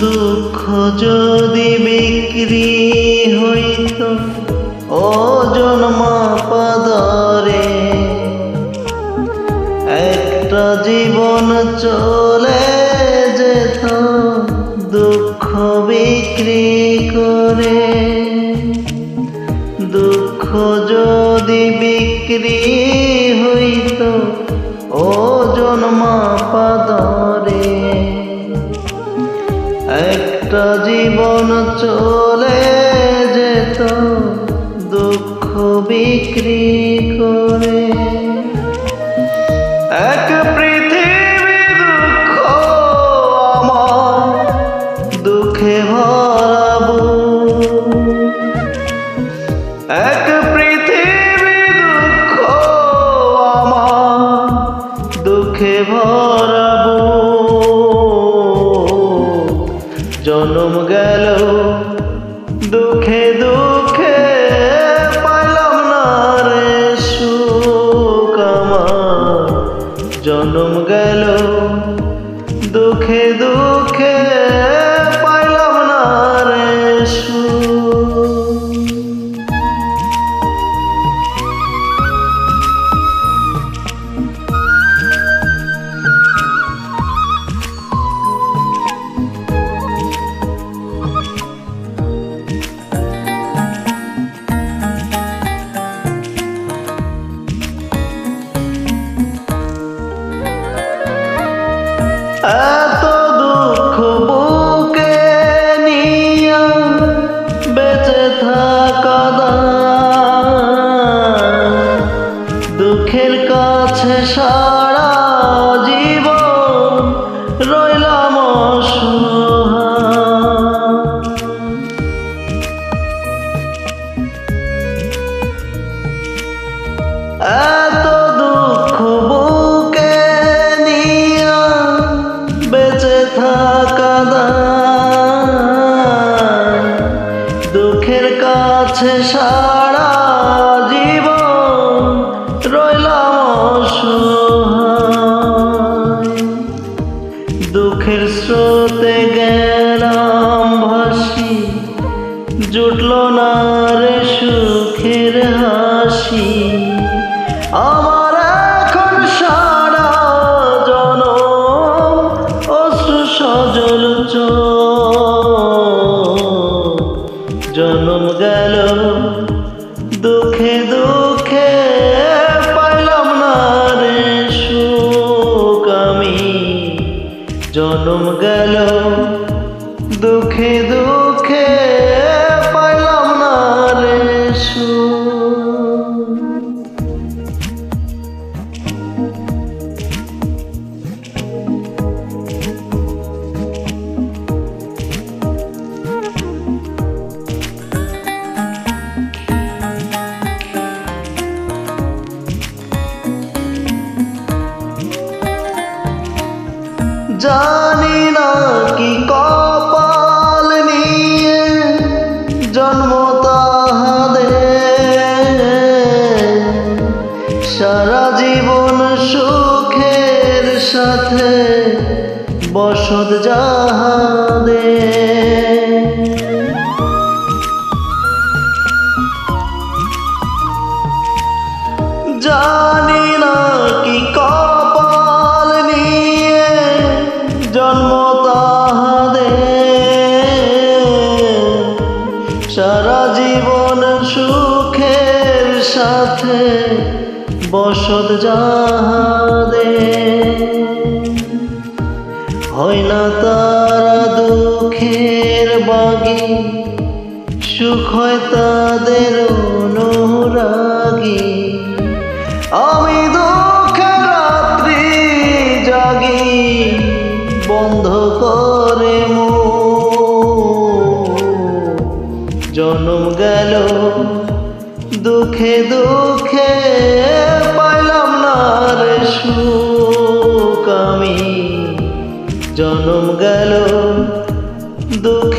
দুঃখ যদি বিক্রি হইত ওজন মাপাদরে একটা জীবন চলে যেত, দুঃখ বিক্রি করে। দুঃখ যদি বিক্রি হইত ওজন মাপাদরে একটা জীবন চলে যেত, দুঃখ বিক্রি করে। এক পৃথিবী দুঃখ আমার দুঃখে ভরাবো এক পৃথিবী দুঃখ আমার দুঃখে ভরাবো দুঃখে পাইলাম না রে সুখ আমার। জন্ম গেল দুঃখে দুঃখে কাছে সারা জীবন রইলাম অসহায়। see. জানি না কি কপাল নিয়ে জন্ম তাহাদের। সারা জীবন সুখের সাথে বসত যাহাদের। বসত যাহাদের হয় না তারা দুঃখের বাগি, সুখ হয় তাদের অনুরাগী। আমি দুঃখের রাত্রি জাগি, বন্ধ করে মো জন্ম গেল দুঃখে দুঃখে সুখ আমি জনম গেল দুঃখে